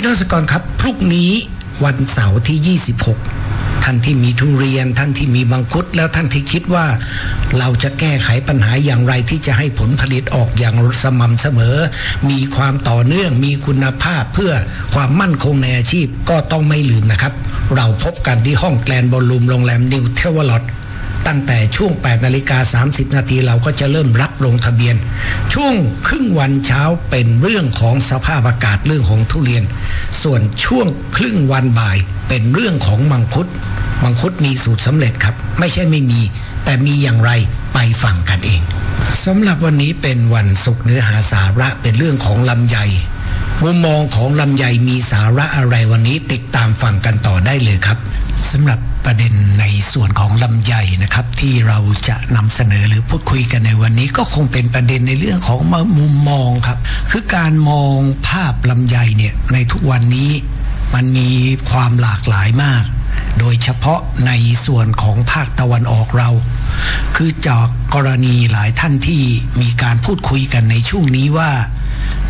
พี่น้องสกรครับ พรุ่งนี้วันเสาร์ที่ 26 ท่านที่มีทุเรียน ท่านที่มีมังคุดแล้วท่านที่คิดว่า เราจะแก้ไขปัญหาอย่างไรที่จะให้ผลผลิตออกอย่างสม่ำเสมอ มีความต่อเนื่องมีคุณภาพเพื่อความมั่นคงในอาชีพก็ต้องไม่ลืมนะครับ เราพบกันที่ห้องแกลนบอลลูมโรงแรมนิวเทวลอด ตั้งแต่ช่วง 8 นาฬิกา 30 นาทีเราก็จะเริ่มรับลงทะเบียน ช่วงครึ่งวันเช้าเป็นเรื่องของสภาพอากาศเรื่องของทุเรียน ส่วนช่วงครึ่งวันบ่ายเป็นเรื่องของมังคุด มังคุดมีสูตรสำเร็จครับ ไม่ใช่ไม่มี แต่มีอย่างไรไปฟังกันเองสำหรับวันนี้เป็นวันศุกร์เนื้อหาสาระเป็นเรื่องของลำไย มุมมองของลำไยมีสาระอะไรวันนี้ติดตามฟังกันต่อได้เลยครับสำหรับประเด็นในส่วนของลำไยนะครับ ที่เราจะนำเสนอหรือพูดคุยกันในวันนี้ก็คงเป็นประเด็นในเรื่องของมุมมองครับ คือการมองภาพลำไยเนี่ยในทุกวันนี้มันมีความหลากหลายมาก โดยเฉพาะในส่วนของภาคตะวันออกเรา คือจากกรณีหลายท่านที่มีการพูดคุยกันในช่วงนี้ว่า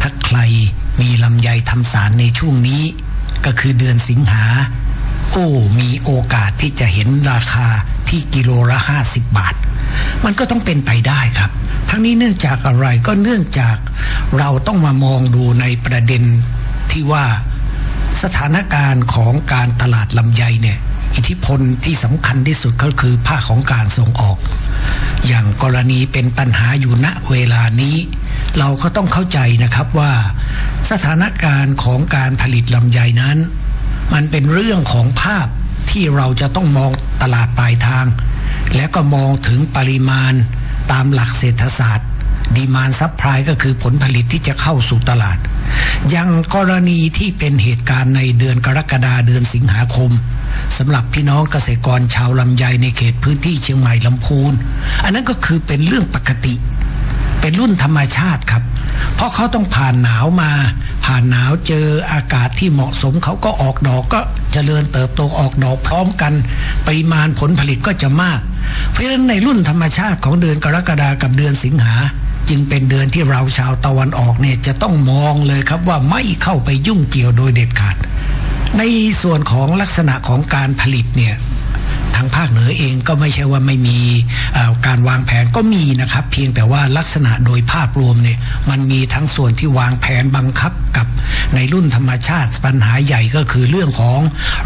ถ้าใคร มีลำไยทำสารในช่วงนี้ ก็คือเดือนสิงหา โอ้มีโอกาสที่จะเห็นราคาที่กิโลละห้าสิบบาท มันก็ต้องเป็นไปได้ครับ ทั้งนี้เนื่องจากอะไรก็เนื่องจากเราต้องมามองดูในประเด็นที่ว่าสถานการณ์ของการตลาดลำไยเนี่ยอิทธิพลที่สำคัญที่สุดก็คือภาคของการส่งออก อย่างกรณีเป็นปัญหาอยู่ณเวลานี้ เราก็ต้องเข้าใจนะครับว่า สถานการณ์ของการผลิตลำไยนั้น มันเป็นเรื่องของภาพที่เราจะต้องมองตลาดปลายทาง และก็มองถึงปริมาณตามหลักเศรษฐศาสตร์ดีมานซับพลายก็คือผลผลิตที่จะเข้าสู่ตลาด ยังกรณีที่เป็นเหตุการณ์ในเดือนกรกฎาเดือนสิงหาคมสำหรับพี่น้องเกษตรกรชาวลำไยในเขตพื้นที่เชียงใหม่ลำพูน อันนั้นก็คือเป็นเรื่องปกติ เป็นรุ่นธรรมชาติครับ เพราะเขาต้องผ่านหนาวมา ผ่านหนาวเจออากาศที่เหมาะสมเขาก็ออกดอกก็เจริญเติบโตออกดอกพร้อมกัน ปริมาณผลผลิตก็จะมาก เพราะฉะนั้นในรุ่นธรรมชาติของเดือนกรกฎากับเดือนสิงหาจึงเป็นเดือนที่เราชาวตะวันออกเนี่ยจะต้องมองเลยครับว่าไม่เข้าไปยุ่งเกี่ยวโดยเด็ดขาด ในส่วนของลักษณะของการผลิตเนี่ย ทางภาคเหนือเองก็ไม่ใช่ว่าไม่มีการวางแผนก็มีนะครับ เพียงแต่ว่าลักษณะโดยภาพรวมเนี่ยมันมีทั้งส่วนที่วางแผนบังคับกับในรุ่นธรรมชาติปัญหาใหญ่ก็คือเรื่องของ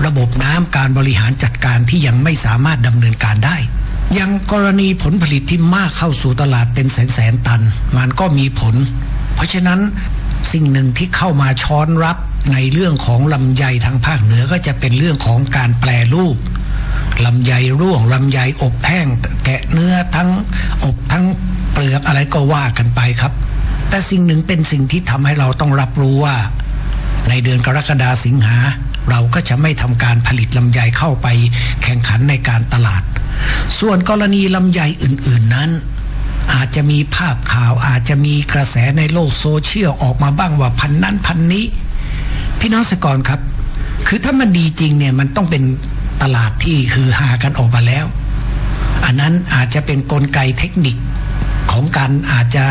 ระบบน้ำการบริหารจัดการที่ยังไม่สามารถดำเนินการได้ยังกรณีผลผลิตที่มากเข้าสู่ตลาดเป็นแสนแสนตัน มันก็มีผล เพราะฉะนั้นสิ่งหนึ่งที่เข้ามาช้อนรับในเรื่องของลำไยทางภาคเหนือก็จะเป็นเรื่องของการแปลรูป ลำไยร่วงลำไยอบแห้ง แกะเนื้อทั้งอบทั้งเปลือกอะไรก็ว่ากันไปครับ แต่สิ่งหนึ่งเป็นสิ่งที่ทำให้เราต้องรับรู้ว่า ในเดือนกรกฎาสิงหาเราก็จะไม่ทำการผลิตลำไยเข้าไปแข่งขันในการตลาด ส่วนกรณีลำไยอื่น ๆนั้น อาจจะมีภาพข่าวอาจจะมีกระแสในโลกโซเชียลออกมาบ้างว่าพันนั้นพันนี้ พี่น้องสกรครับ คือถ้ามันดีจริงเนี่ยมันต้องเป็น ตลาดที่คือหากันออกมาแล้ว อันนั้นอาจจะเป็นนกลไกเทคนิคของการอาจจะ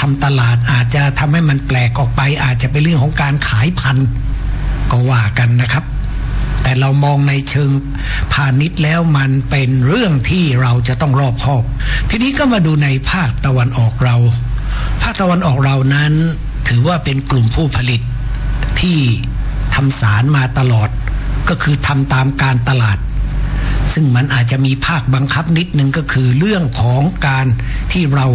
ทำตลาดอาจจะทำให้มันแปลกออกไป อาจจะเป็นเรื่องของการขายพันธุ์ก็ว่ากันนะครับ แต่เรามองในเชิงพาณิชย์แล้วมันเป็นเรื่องที่เราจะต้องรอบคอบ ทีนี้ก็มาดูในภาคตะวันออกเรา ภาคตะวันออกเรานั้นถือว่าเป็นกลุ่มผู้ผลิตที่ทำสารมาตลอด ก็คือทำตามการตลาด ซึ่งมันอาจจะมีภาคบังคับนิดนึงก็คือเรื่องของการที่เรา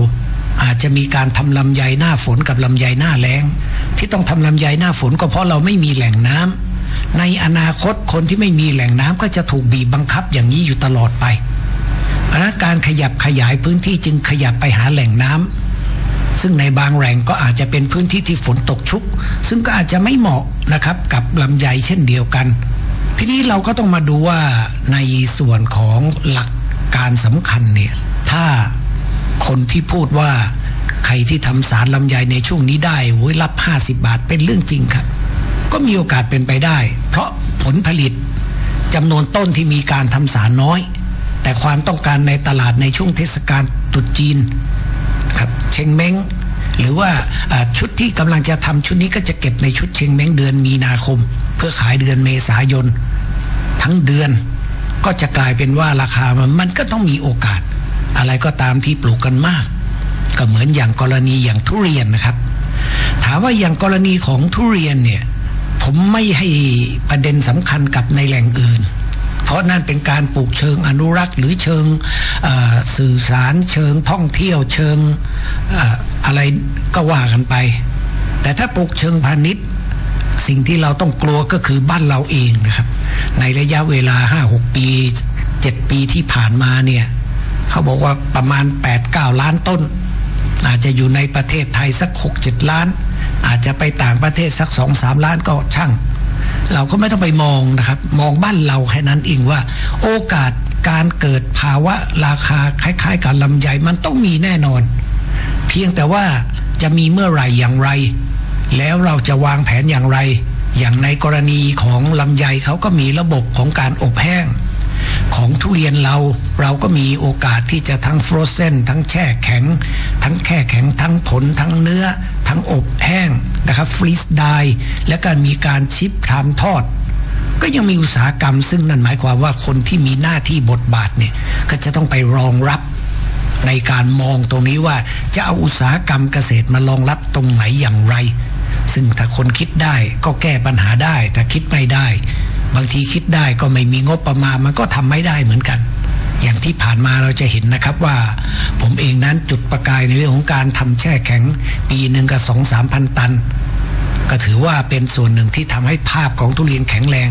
อาจจะมีการทำลำไยหน้าฝนกับลำไยหน้าแล้ง ที่ต้องทำลำไยหน้าฝนก็เพราะเราไม่มีแหล่งน้ำในอนาคตคนที่ไม่มีแหล่งน้ำก็จะถูกบีบบังคับอย่างนี้อยู่ตลอดไปพราะนั้นการขยับขยายพื้นที่จึงขยับไปหาแหล่งน้ำซึ่งในบางแหล่งก็อาจจะเป็นพื้นที่ที่ฝนตกชุก ซึ่งก็อาจจะไม่เหมาะนะครับกับลำไยเช่นเดียวกัน ทีนี้เราก็ต้องมาดูว่าในส่วนของหลักการสำคัญเนี่ย ถ้าคนที่พูดว่าใครที่ทำสารลำไยในช่วงนี้ได้โว้ยรับห้าสิบาทเป็นเรื่องจริงครับ ก็มีโอกาสเป็นไปได้ เพราะผลผลิตจำนวนต้นที่มีการทำสารน้อย แต่ความต้องการในตลาดในช่วงเทศกาลตรุษจีนครับเชงเม้งหรือว่าชุดที่กำลังจะทำชุดนี้ก็จะเก็บในชุดเชงแมงเดือนมีนาคม เพื่อขายเดือนเมษายน ทั้งเดือน ก็จะกลายเป็นว่าราคามันมันก็ต้องมีโอกาส อะไรก็ตามที่ปลูกกันมาก ก็เหมือนอย่างกรณีอย่างทุเรียนนะครับ ถามว่าอย่างกรณีของทุเรียนเนี่ยผมไม่ให้ประเด็นสำคัญกับในแหล่งอื่น เพราะนั่นเป็นการปลูกเชิงอนุรักษ์ หรือเชิงสื่อสารเชิงท่องเที่ยวเชิงอะไรก็ว่ากันไป แต่ถ้าปลูกเชิงพาณิชย์ สิ่งที่เราต้องกลัวก็คือบ้านเราเองนะครับ ในระยะเวลาห้าหกปีเจ็ดปีที่ผ่านมาเนี่ยเขาบอกว่าประมาณ8ปดเก้าล้านต้น อาจจะอยู่ในประเทศไทยสักหกเจ็ดล้าน อาจจะไปต่างประเทศสักสองสามล้านก็ช่าง เราก็ไม่ต้องไปมองนะครับ มองบ้านเราแค่นั้นเองว่า โอกาสการเกิดภาวะราคาคล้าย ๆ กับลำไยมันต้องมีแน่นอน เพียงแต่ว่าจะมีเมื่อไหร่อย่างไร แล้วเราจะวางแผนอย่างไร อย่างในกรณีของลำไยเขาก็มีระบบของการอบแห้ง ของทุเรียนเราเราก็มีโอกาสที่จะทั้งฟรอเซนทั้งแช่แข็ง ทั้งแค่แข็ง ทั้งผลทั้งเนื้อ ทั้งอบแห้งนะครับฟรีสไดและการมีการชิปทำทอดก็ยังมีอุตสาหกรรมซึ่งนั่นหมายความว่าคนที่มีหน้าที่บทบาทเนี่ยก็จะต้องไปรองรับในการมองตรงนี้ว่าจะเอาอุตสาหกรรมเกษตรมารองรับตรงไหนอย่างไร ซึ่งถ้าคนคิดได้ก็แก้ปัญหาได้ แต่คิดไม่ได้ บางทีคิดได้ก็ไม่มีงบประมาณมันก็ทำไม่ได้เหมือนกัน อย่างที่ผ่านมาเราจะเห็นนะครับว่า ผมเองนั้นจุดประกายในเรื่องของการทำแช่แข็ง ปีหนึ่งกับสองสามพันตัน ก็ถือว่าเป็นส่วนหนึ่งที่ทำให้ภาพของทุเรียนแข็งแรง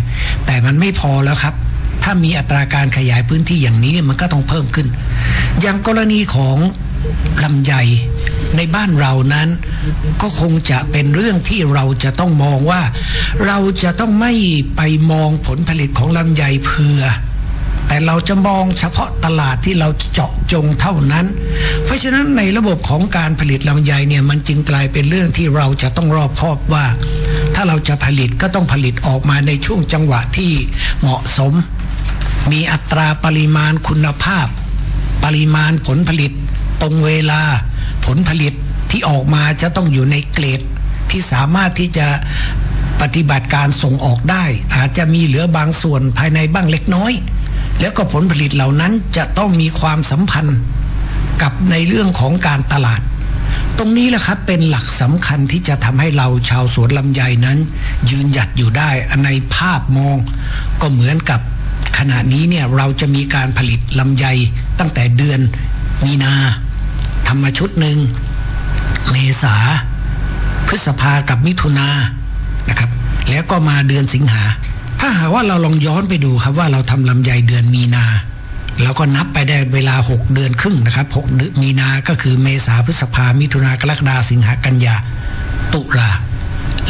แต่มันไม่พอแล้วครับ ถ้ามีอัตราการขยายพื้นที่อย่างนี้มันก็ต้องเพิ่มขึ้น อย่างกรณีของลำไยในบ้านเรานั้น ก็คงจะเป็นเรื่องที่เราจะต้องมองว่า เราจะต้องไม่ไปมองผลผลิตของลำไยเพื่อ แต่เราจะมองเฉพาะตลาดที่เราเจาะจงเท่านั้น เพราะฉะนั้นในระบบของการผลิตลำไยเนี่ยมันจึงกลายเป็นเรื่องที่เราจะต้องรอบคอบว่า ถ้าเราจะผลิตก็ต้องผลิตออกมาในช่วงจังหวะที่เหมาะสม มีอัตราปริมาณคุณภาพ ปริมาณผลผลิต ตรงเวลา ผลผลิตที่ออกมาจะต้องอยู่ในเกรดที่สามารถที่จะปฏิบัติการส่งออกได้ อาจจะมีเหลือบางส่วนภายในบ้างเล็กน้อย แล้วก็ผลผลิตเหล่านั้นจะต้องมีความสัมพันธ์กับในเรื่องของการตลาด ตรงนี้แหละครับเป็นหลักสำคัญที่จะทำให้เราชาวสวนลำไยนั้น ยืนหยัดอยู่ได้ในภาพมองก็เหมือนกับขณะนี้เนี่ยเราจะมีการผลิตลำไยตั้งแต่เดือนมีนาทำมาชุดหนึ่งเมษา พฤษภากับมิถุนานะครับ แล้วก็มาเดือนสิงหา ถ้าหากว่าเราลองย้อนไปดูครับว่าเราทำลำไยเดือนมีนา เราก็นับไปได้เวลา 6 เดือนครึ่งนะครับ6มีนาก็คือเมษาพฤษภามิถุนากรกฎาสิงหากันยาตุลา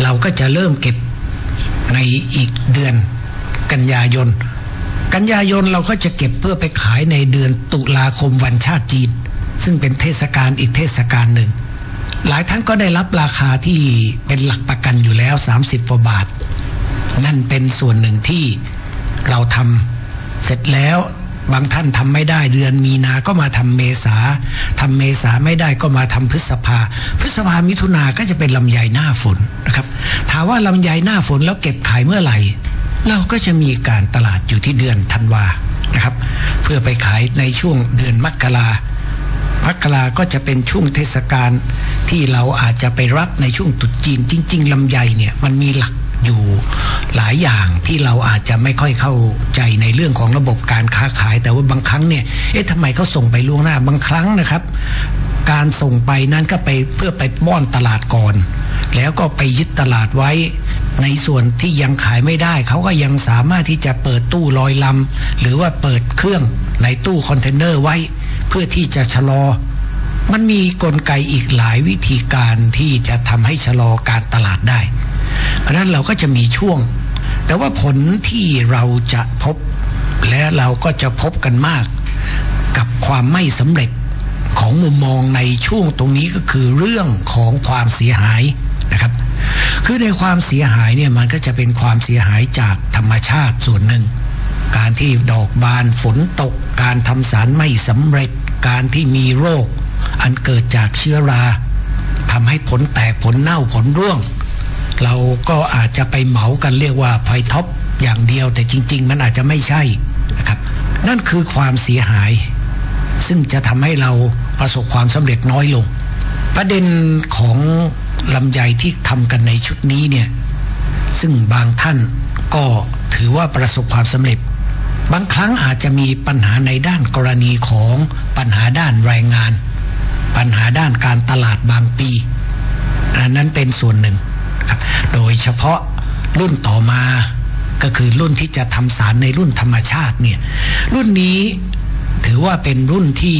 เราก็จะเริ่มเก็บในอีกเดือนกันยายน กันยายนเราก็จะเก็บเพื่อไปขายในเดือนตุลาคมวันชาติจีน ซึ่งเป็นเทศกาลอีกเทศกาลหนึ่ง หลายท่านก็ได้รับราคาที่เป็นหลักประกันอยู่แล้ว 30กว่าบาท นั่นเป็นส่วนหนึ่งที่เราทำเสร็จแล้ว บางท่านทำไม่ได้เดือนมีนา ก็มาทำเมษาทำเมษาไม่ได้ก็มาทำพฤษภา พฤษภามิถุนาก็จะเป็นลำไยหน้าฝนนะครับ ถามว่าลำไยหน้าฝนแล้วเก็บขายเมื่อไหร่ เราก็จะมีการตลาดอยู่ที่เดือนธันวานะครับ เพื่อไปขายในช่วงเดือนมกรามกราก็จะเป็นช่วงเทศกาลที่เราอาจจะไปรับในช่วงตุษจีนจริง ๆลำไยเนี่ยมันมีหลัก อยู่หลายอย่างที่เราอาจจะไม่ค่อยเข้าใจในเรื่องของระบบการค้าขาย แต่ว่าบางครั้งเนี่ยเอ๊ะทำไมเขาส่งไปล่วงหน้าบางครั้งนะครับ การส่งไปนั้นก็ไปเพื่อไปป้อนตลาดก่อน แล้วก็ไปยึดตลาดไว้ในส่วนที่ยังขายไม่ได้ เขาก็ยังสามารถที่จะเปิดตู้ลอยลำหรือว่าเปิดเครื่องในตู้คอนเทนเนอร์ไว้ เพื่อที่จะชะลอ มันมีกลไกอีกหลายวิธีการที่จะทำให้ชะลอการตลาดได้ เพราะนั้นเราก็จะมีช่วง แต่ว่าผลที่เราจะพบ และเราก็จะพบกันมาก กับความไม่สำเร็จของมุมมองในช่วงตรงนี้ก็คือเรื่องของความเสียหายนะครับ คือในความเสียหายเนี่ยมันก็จะเป็นความเสียหายจากธรรมชาติส่วนหนึ่ง การที่ดอกบานฝนตก การทำสารไม่สำเร็จ การที่มีโรค อันเกิดจากเชื้อราทำให้ผลแตกผลเน่าผลร่วง เราก็อาจจะไปเหมากันเรียกว่าไฟท็อปอย่างเดียวแต่จริง ๆ มันอาจจะไม่ใช่นะครับ นั่นคือความเสียหาย ซึ่งจะทำให้เราประสบความสำเร็จน้อยลง ประเด็นของลำไยที่ทำกันในชุดนี้เนี่ยซึ่งบางท่านก็ถือว่าประสบความสำเร็จ บางครั้งอาจจะมีปัญหาในด้านกรณีของปัญหาด้านแรงงาน ปัญหาด้านการตลาดบางปีอันนั้นเป็นส่วนหนึ่ง โดยเฉพาะรุ่นต่อมาก็คือรุ่นที่จะทำสารในรุ่นธรรมชาติเนี่ยรุ่นนี้ถือว่าเป็นรุ่นที่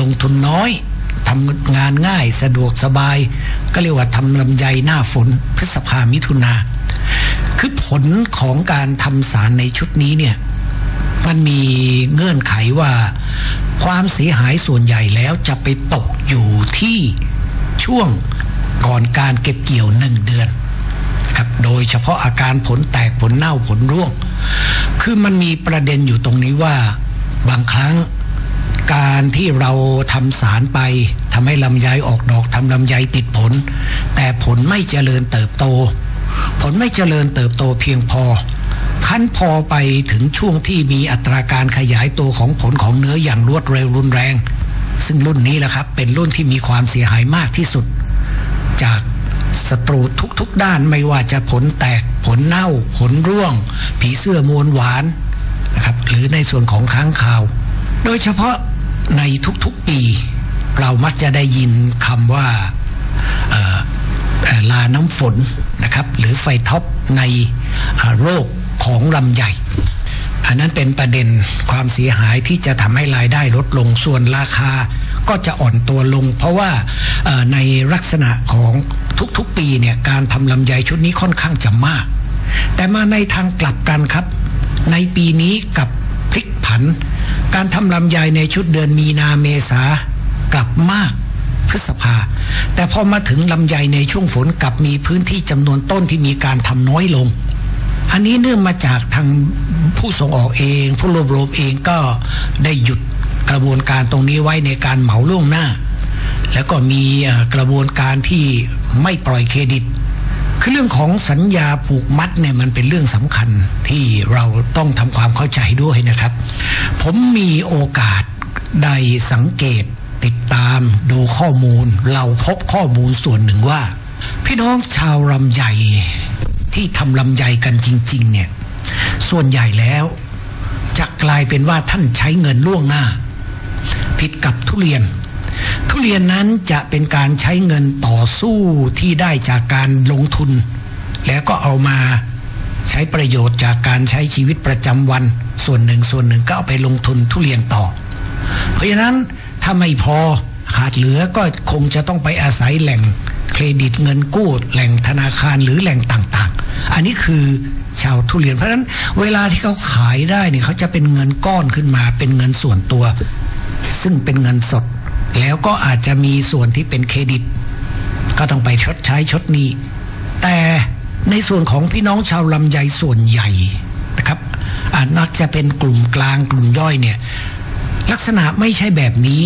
ลงทุนน้อยทำงานง่ายสะดวกสบาย ก็เรียกว่าทำลำไยหน้าฝนพฤษภามิถุนาคือผลของการทำสารในชุดนี้เนี่ยมันมีเงื่อนไขว่าความเสียหายส่วนใหญ่แล้วจะไปตกอยู่ที่ช่วง ก่อนการเก็บเกี่ยวหนึ่งเดือนครับโดยเฉพาะอาการผลแตกผลเน่าผลร่วง คือมันมีประเด็นอยู่ตรงนี้ว่าบางครั้งการที่เราทำสารไปทำให้ลำไยออกดอกทำลำไยติดผล แต่ผลไม่เจริญเติบโต ผลไม่เจริญเติบโตเพียงพอขั้นพอไปถึงช่วงที่มีอัตราการขยายตัวของผลของเนื้ออย่างรวดเร็วรุนแรง ซึ่งรุ่นนี้แหละครับเป็นรุ่นที่มีความเสียหายมากที่สุด จากศัตรูทุกๆด้านไม่ว่าจะผลแตกผลเน่าผลร่วง ผีเสื้อมวลหวานนะครับหรือในส่วนของค้างคาว โดยเฉพาะในทุกๆปี เรามักจะได้ยินคำว่าลาน้ำฝนนะครับหรือไฟท็อปในโรคของลำใหญ่อันนั้นเป็นประเด็นความเสียหายที่จะทำให้รายได้ลดลงส่วนราคา ก็จะอ่อนตัวลง เพราะว่าในลักษณะของทุกๆปีเนี่ยการทำลำไยชุดนี้ค่อนข้างจะมาก แต่มาในทางกลับกันครับ ในปีนี้กับพลิกผัน การทำลำไยในชุดเดือนมีนาเมษากลับมากพฤษภา แต่พอมาถึงลำไยในช่วงฝนกลับมีพื้นที่จำนวนต้นที่มีการทำน้อยลง อันนี้เนื่องมาจากทางผู้ส่งออกเอง ผู้รวบรวมเองก็ได้หยุด กระบวนการตรงนี้ไว้ในการเหมาล่วงหน้า แล้วก็มีกระบวนการที่ไม่ปล่อยเครดิต คือเรื่องของสัญญาผูกมัดเนี่ยมันเป็นเรื่องสำคัญที่เราต้องทำความเข้าใจด้วยนะครับ ผมมีโอกาสได้สังเกตติดตามดูข้อมูล เราพบข้อมูลส่วนหนึ่งว่า พี่น้องชาวลำไยที่ทำลำไยกันจริง ๆ เนี่ย ส่วนใหญ่แล้วจะกลายเป็นว่าท่านใช้เงินล่วงหน้า ผิดกับทุเรียน ทุเรียนนั้นจะเป็นการใช้เงินต่อสู้ที่ได้จากการลงทุน แล้วก็เอามาใช้ประโยชน์จากการใช้ชีวิตประจำวัน ส่วนหนึ่งส่วนหนึ่งก็เอาไปลงทุนทุเรียนต่อ เพราะฉะนั้นถ้าไม่พอขาดเหลือก็คงจะต้องไปอาศัยแหล่งเครดิตเงินกู้แหล่งธนาคารหรือแหล่งต่างๆ อันนี้คือชาวทุเรียนเพราะฉะนั้นเวลาที่เขาขายได้เนี่ยเขาจะเป็นเงินก้อนขึ้นมาเป็นเงินส่วนตัว ซึ่งเป็นเงินสด แล้วก็อาจจะมีส่วนที่เป็นเครดิต ก็ต้องไปชดใช้ชดหนี้ แต่ในส่วนของพี่น้องชาวลำไยส่วนใหญ่นะครับ อาจนักจะเป็นกลุ่มกลางกลุ่มย่อยเนี่ย ลักษณะไม่ใช่แบบนี้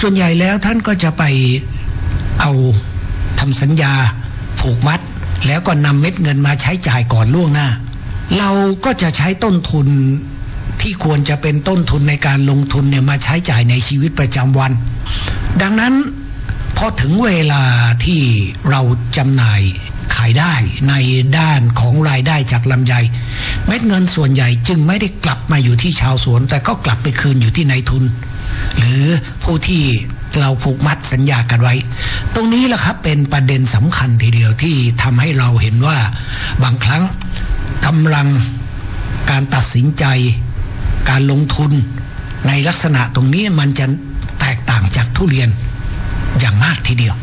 ส่วนใหญ่แล้วท่านก็จะไปเอาทำสัญญาผูกมัด แล้วก็นำเม็ดเงินมาใช้จ่ายก่อนล่วงหน้า เราก็จะใช้ต้นทุน ที่ควรจะเป็นต้นทุนในการลงทุนเนี่ยมาใช้จ่ายในชีวิตประจำวัน ดังนั้นพอถึงเวลาที่เราจำหน่ายขายได้ในด้านของรายได้จากลำไย เม็ดเงินส่วนใหญ่จึงไม่ได้กลับมาอยู่ที่ชาวสวน แต่ก็กลับไปคืนอยู่ที่นายทุน หรือผู้ที่เราผูกมัดสัญญากันไว้ ตรงนี้แหละครับเป็นประเด็นสำคัญทีเดียวที่ทำให้เราเห็นว่าบางครั้งกำลังการตัดสินใจ การลงทุนในลักษณะตรงนี้มันจะแตกต่างจากทุเรียนอย่างมากทีเดียว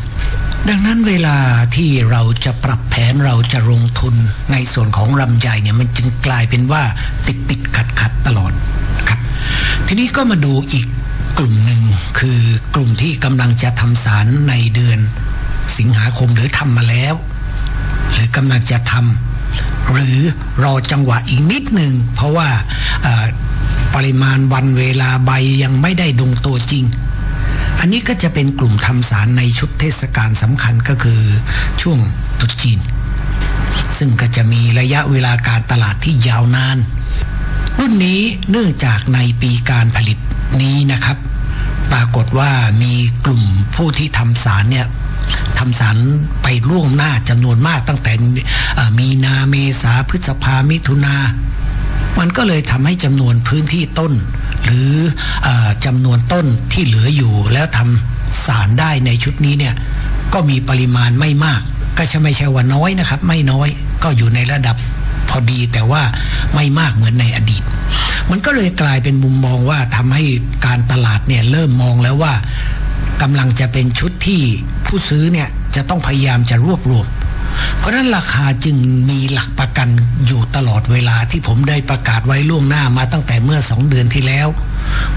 ดังนั้นเวลาที่เราจะปรับแผนเราจะลงทุนในส่วนของลำไยเนี่ยมันจึงกลายเป็นว่าติดติดขัดขัดตลอดนะครับ ทีนี้ก็มาดูอีกกลุ่มหนึ่งคือกลุ่มที่กำลังจะทำสารในเดือนสิงหาคมหรือทำมาแล้ว หรือกำลังจะทำหรือรอจังหวะอีกนิดหนึ่งเพราะว่า ปริมาณวันเวลาใบยังไม่ได้ดงตัวจริง อันนี้ก็จะเป็นกลุ่มทำสารในชุดเทศกาลสำคัญก็คือช่วงตุจีน ซึ่งก็จะมีระยะเวลาการตลาดที่ยาวนาน รุ่นนี้เนื่องจากในปีการผลิตนี้นะครับ ปรากฏว่ามีกลุ่มผู้ที่ทำสารเนี่ยทำสารไปล่วงหน้าจำนวนมากตั้งแต่มีนาเมษาพฤษภามิถุนา มันก็เลยทำให้จำนวนพื้นที่ต้น หรืออจำนวนต้นที่เหลืออยู่แล้วทำสารได้ในชุดนี้เนี่ยก็มีปริมาณไม่มาก ก็ใช่ไม่ใช่ว่าน้อยนะครับ ไม่น้อยก็อยู่ในระดับพอดีแต่ว่าไม่มากเหมือนในอดีต มันก็เลยกลายเป็นมุมมองว่าทำให้การตลาดเนี่ยเริ่มมองแล้วว่ากำลังจะเป็นชุดที่ผู้ซื้อเนี่ยจะต้องพยายามจะรวบรวม เพราะนั้นราคาจึงมีหลักประกันอยู่ตลอดเวลาที่ผมได้ประกาศไว้ล่วงหน้ามาตั้งแต่เมื่อสองเดือนที่แล้ว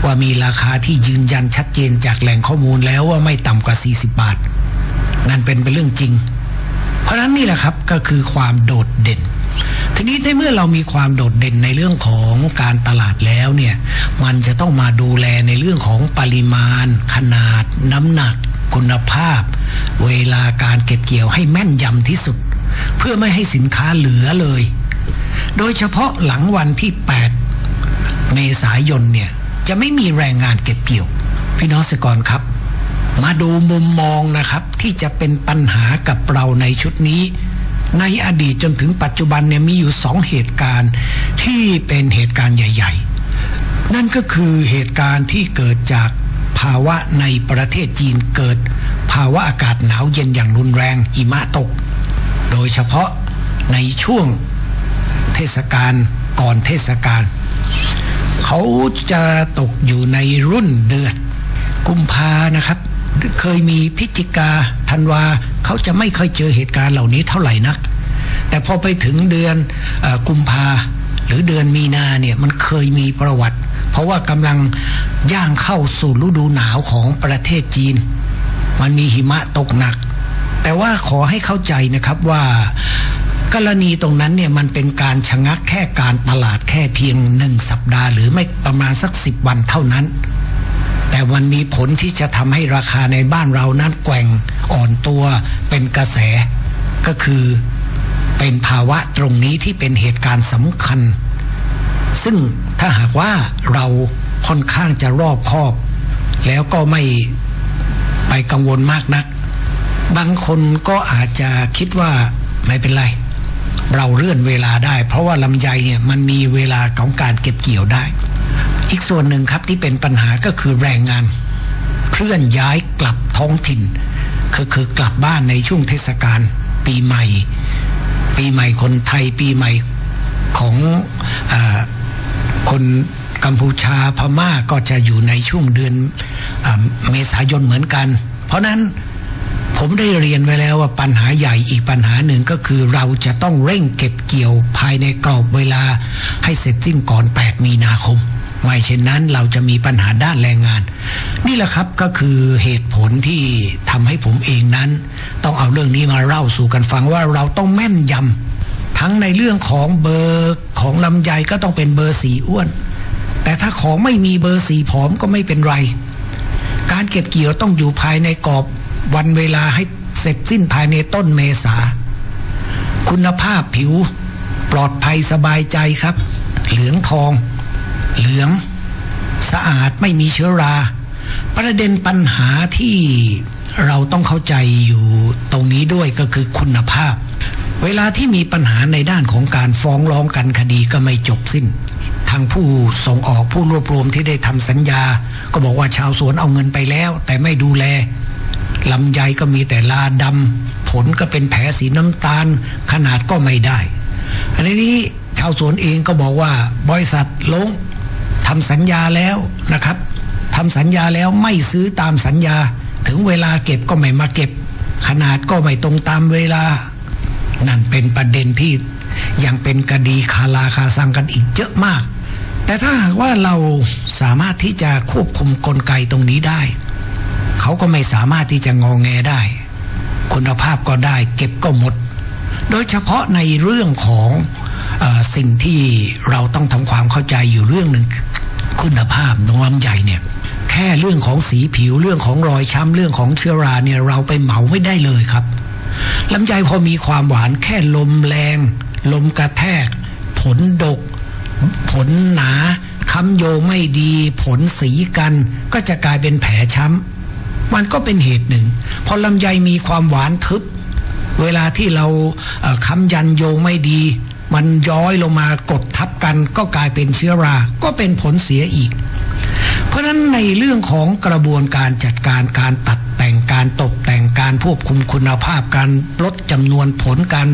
ว่ามีราคาที่ยืนยันชัดเจนจากแหล่งข้อมูลแล้วว่าไม่ต่ำกว่า 40 บาท นั่นเป็นเป็นเรื่องจริง เพราะนั้นนี่แหละครับก็คือความโดดเด่นทีนี้ในเมื่อเรามีความโดดเด่นในเรื่องของการตลาดแล้วเนี่ย มันจะต้องมาดูแลในเรื่องของปริมาณ ขนาด น้ำหนัก คุณภาพ เวลาการเก็บเกี่ยวให้แม่นยำที่สุด เพื่อไม่ให้สินค้าเหลือเลย โดยเฉพาะหลังวันที่ 8 เมษายนเนี่ย จะไม่มีแรงงานเก็บเกี่ยว พี่น้องสกรครับ มาดูมุมมองนะครับ ที่จะเป็นปัญหากับเราในชุดนี้ ในอดีตจนถึงปัจจุบันเนี่ยมีอยู่สองเหตุการณ์ที่เป็นเหตุการณ์ใหญ่ ๆ นั่นก็คือเหตุการณ์ที่เกิดจาก ภาวะในประเทศจีนเกิด ภาวะอากาศหนาวเย็นอย่างรุนแรงหิมะตก โดยเฉพาะในช่วงเทศกาลก่อนเทศกาลเขาจะตกอยู่ในรุ่นเดือนกุมภานะครับ เคยมีพิจิกาธันวาเขาจะไม่เคยเจอเหตุการณ์เหล่านี้เท่าไหร่นัก แต่พอไปถึงเดือนอกุมภาหรือเดือนมีนาเนี่ยมันเคยมีประวัติ เพราะว่ากำลัง ย่างเข้าสู่ฤดูหนาวของประเทศจีน มันมีหิมะตกหนัก แต่ว่าขอให้เข้าใจนะครับว่ากรณีตรงนั้นเนี่ยมันเป็นการชะงักแค่การตลาดแค่เพียงหนึ่งสัปดาห์หรือไม่ประมาณสักสิบวันเท่านั้น แต่มันมีผลที่จะทำให้ราคาในบ้านเรานั้นแกว่งอ่อนตัวเป็นกระแส ก็คือเป็นภาวะตรงนี้ที่เป็นเหตุการณ์สำคัญ ซึ่งถ้าหากว่าเรา ค่อนข้างจะรอบคอบ แล้วก็ไม่ไปกังวลมากนัก บางคนก็อาจจะคิดว่าไม่เป็นไร เราเลื่อนเวลาได้ เพราะว่าลำไยเนี่ยมันมีเวลาของการเก็บเกี่ยวได้ อีกส่วนหนึ่งครับที่เป็นปัญหาก็คือแรงงาน เคลื่อนย้ายกลับท้องถิ่น คือคือกลับบ้านในช่วงเทศกาลปีใหม่ ปีใหม่คนไทยปีใหม่ของอคน กัมพูชาพม่าก็จะอยู่ในช่วงเดือนเมษายนเหมือนกัน เพราะนั้นผมได้เรียนไว้แล้วว่าปัญหาใหญ่อีกปัญหาหนึ่งก็คือเราจะต้องเร่งเก็บเกี่ยวภายในกรอบเวลาให้เสร็จสิ้นก่อน 8 มีนาคม ไม่เช่นนั้นเราจะมีปัญหาด้านแรงงาน นี่แหละครับก็คือเหตุผลที่ทำให้ผมเองนั้น ต้องเอาเรื่องนี้มาเล่าสู่กันฟังว่าเราต้องแม่นยำทั้งในเรื่องของเบอร์ของลำไยก็ต้องเป็นเบอร์สีอ้วน แต่ถ้าของไม่มีเบอร์สีผอมก็ไม่เป็นไร การเก็บเกี่ยวต้องอยู่ภายในกรอบวันเวลาให้เสร็จสิ้นภายในต้นเมษา คุณภาพผิวปลอดภัยสบายใจครับ เหลืองทอง เหลือง สะอาดไม่มีเชื้อรา ประเด็นปัญหาที่เราต้องเข้าใจอยู่ตรงนี้ด้วยก็คือคุณภาพ เวลาที่มีปัญหาในด้านของการฟ้องร้องกันคดีก็ไม่จบสิ้นางผู้ส่งออกผู้รวบรวมที่ได้ทำสัญญา ก็บอกว่าชาวสวนเอาเงินไปแล้ว แต่ไม่ดูแลลำไยก็มีแต่ลาดำผลก็เป็นแผลสีน้ำตาล ขนาดก็ไม่ได้ อันนี้ชาวสวนเองก็บอกว่าบริษัทลงทำสัญญาแล้วนะครับทำสัญญาแล้วไม่ซื้อตามสัญญา ถึงเวลาเก็บก็ไม่มาเก็บ ขนาดก็ไม่ตรงตามเวลา นั่นเป็นประเด็นที่ยังเป็นคดีคาลาคาซังกันอีกเยอะมาก แต่ถ้าหากว่าเราสามารถที่จะควบคุมกลไกตรงนี้ได้ เขาก็ไม่สามารถที่จะงองแงได้ คุณภาพก็ได้ เก็บก็หมด โดยเฉพาะในเรื่องของอสิ่งที่เราต้องทำความเข้าใจอยู่เรื่องหนึ่งคุณภาพน้องลำใหญ่เนี่ยแค่ค่เรื่องของสีผิวเรื่องของรอยช้ำเรื่องของเชื้อราเนี่ยเราไปเหมาไม่ได้เลยครับลำไยพอมีความหวานแค่ลมแรง ลมกระแทก ผลดก ผลหนาค้ำโยไม่ดีผลสีกัน ก็จะกลายเป็นแผลช้ำมันก็เป็นเหตุหนึ่ง พอลำไยมีความหวานทึบ เวลาที่เราค้ำยันโยไม่ดี มันย้อยลงมากดทับกัน ก็กลายเป็นเชื้อรา ก็เป็นผลเสียอีก เพราะฉะนั้นในเรื่องของกระบวนการจัดการการตัดแต่งการตก การควบคุมคุณภาพการลดจำนวนผลการ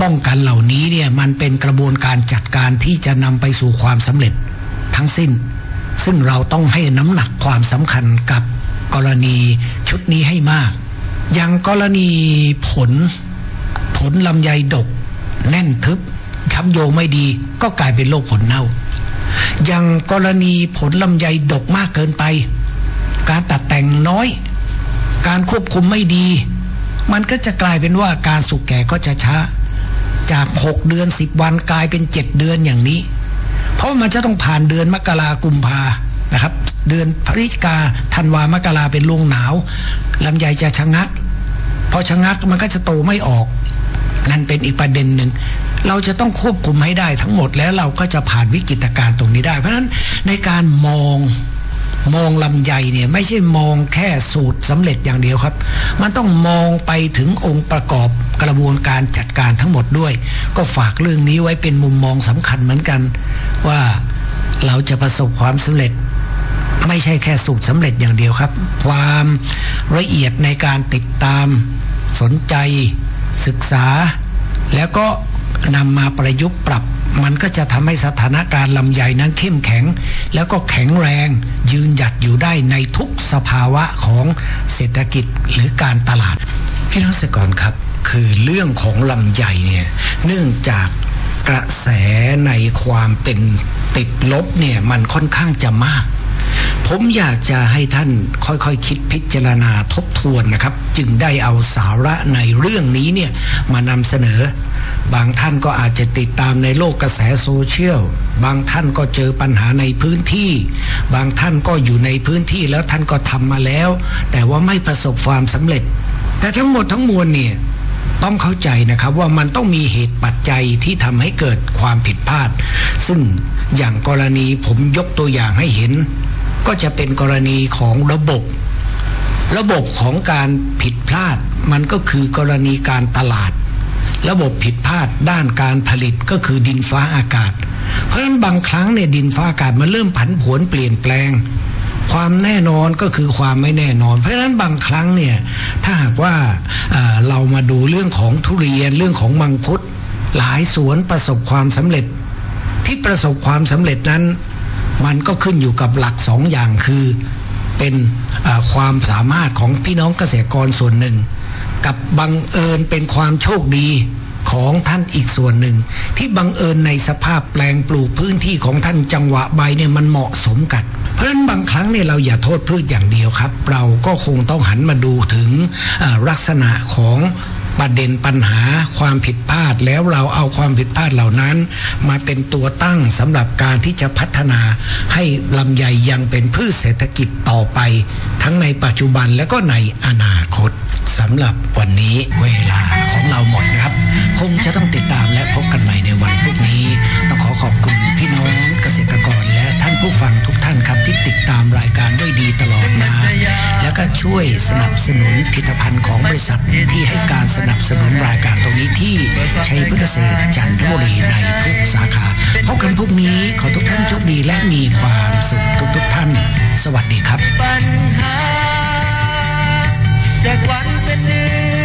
ป้องกันเหล่านี้เนี่ยมันเป็นกระบวนการจัดการที่จะนำไปสู่ความสำเร็จทั้งสิ้น ซึ่งเราต้องให้น้ำหนักความสำคัญกับกรณีชุดนี้ให้มาก อย่างกรณีผล ผลลำไยดก แน่นทึบช้ำโยไม่ดี ก็กลายเป็นโรคผลเน่า อย่างกรณีผลลำไยดกมากเกินไป การตัดแต่งน้อย การควบคุมไม่ดี มันก็จะกลายเป็นว่าการสุกแก่ก็จะช้า จากหกเดือนสิบวันกลายเป็นเจ็ดเดือนอย่างนี้ เพราะมันจะต้องผ่านเดือนมกรากุมภานะครับ เดือนพฤศจิกาธันวามกราเป็นลงหนาวลำไยจะชะงักพอชะงักมันก็จะโตไม่ออก นั่นเป็นอีกประเด็นหนึ่งเราจะต้องควบคุมให้ได้ทั้งหมดแล้วเราก็จะผ่านวิกฤตการณ์ตรงนี้ได้ เพราะฉะนั้นในการมอง มองลำไยเนี่ยไม่ใช่มองแค่สูตรสำเร็จอย่างเดียวครับ มันต้องมองไปถึงองค์ประกอบกระบวนการจัดการทั้งหมดด้วย ก็ฝากเรื่องนี้ไว้เป็นมุมมองสำคัญเหมือนกัน ว่าเราจะประสบความสำเร็จ ไม่ใช่แค่สูตรสำเร็จอย่างเดียวครับ ความละเอียดในการติดตามสนใจศึกษา แล้วก็นำมาประยุกต์ปรับ มันก็จะทำให้สถานการณ์ลำไยนั้นเข้มแข็ง แล้วก็แข็งแรงยืนหยัดอยู่ได้ในทุกสภาวะของเศรษฐกิจหรือการตลาดพี่น้องเกษตรกรครับ คือเรื่องของลำไยเนี่ยเนื่องจากกระแสในความเป็นติดลบเนี่ยมันค่อนข้างจะมาก ผมอยากจะให้ท่านค่อยๆคคิดพิจารณาทบทวนนะครับ จึงได้เอาสาระในเรื่องนี้เนี่ยมานำเสนอ บางท่านก็อาจจะติดตามในโลกกระแสโซเชียล บางท่านก็เจอปัญหาในพื้นที่ บางท่านก็อยู่ในพื้นที่แล้วท่านก็ทำมาแล้ว แต่ว่าไม่ประสบความสำเร็จ แต่ทั้งหมดทั้งมวลเนี่ยต้องเข้าใจนะครับว่ามันต้องมีเหตุปัจจัยที่ทำให้เกิดความผิดพลาด ซึ่งอย่างกรณีผมยกตัวอย่างให้เห็น ก็จะเป็นกรณีของระบบ ระบบของการผิดพลาด มันก็คือกรณีการตลาด ระบบผิดพลาดด้านการผลิตก็คือดินฟ้าอากาศ เพราะฉะนั้นบางครั้งเนี่ยดินฟ้าอากาศมันเริ่มผันผวนเปลี่ยนแปลง ความแน่นอนก็คือความไม่แน่นอน เพราะฉะนั้นบางครั้งเนี่ยถ้าหากว่าเรามาดูเรื่องของทุเรียนเรื่องของมังคุดหลายสวนประสบความสำเร็จที่ประสบความสำเร็จนั้น มันก็ขึ้นอยู่กับหลักสองอย่างคือเป็นความสามารถของพี่น้องเกษตรกรส่วนหนึ่ง กับบังเอิญเป็นความโชคดีของท่านอีกส่วนหนึ่ง ที่บังเอิญในสภาพแปลงปลูกพื้นที่ของท่านจังหวะใบเนี่ยมันเหมาะสมกัน เพราะฉะนั้นบางครั้งเนี่ยเราอย่าโทษพืชอย่างเดียวครับ เราก็คงต้องหันมาดูถึงลักษณะของ ประเด็นปัญหาความผิดพลาดแล้วเราเอาความผิดพลาดเหล่านั้น มาเป็นตัวตั้งสำหรับการที่จะพัฒนาให้ลำไยยังเป็นพืชเศรษฐกิจต่อไป ทั้งในปัจจุบันและก็ในอนาคตสำหรับวันนี้เวลาของเราหมดนะครับ คงจะต้องติดตามและพบกันใหม่ในวันพรุ่งนี้ ต้องขอขอบคุณพี่น้องเกษตรกรและ ผู้ฟังทุกท่านครับที่ติดตามรายการด้วยดีตลอดมา แล้วก็ช่วยสนับสนุนผลิตภัณฑ์ของบริษัทที่ให้การสนับสนุนรายการตรงนี้ที่ชัยพฤกษ์จันทบุรีในทุกสาขาพบกันพรุ่งนี้ขอทุกท่านโชคดีและมีความสุขทุกทุกท่าน สวัสดีครับ จากวันเป็นเดือน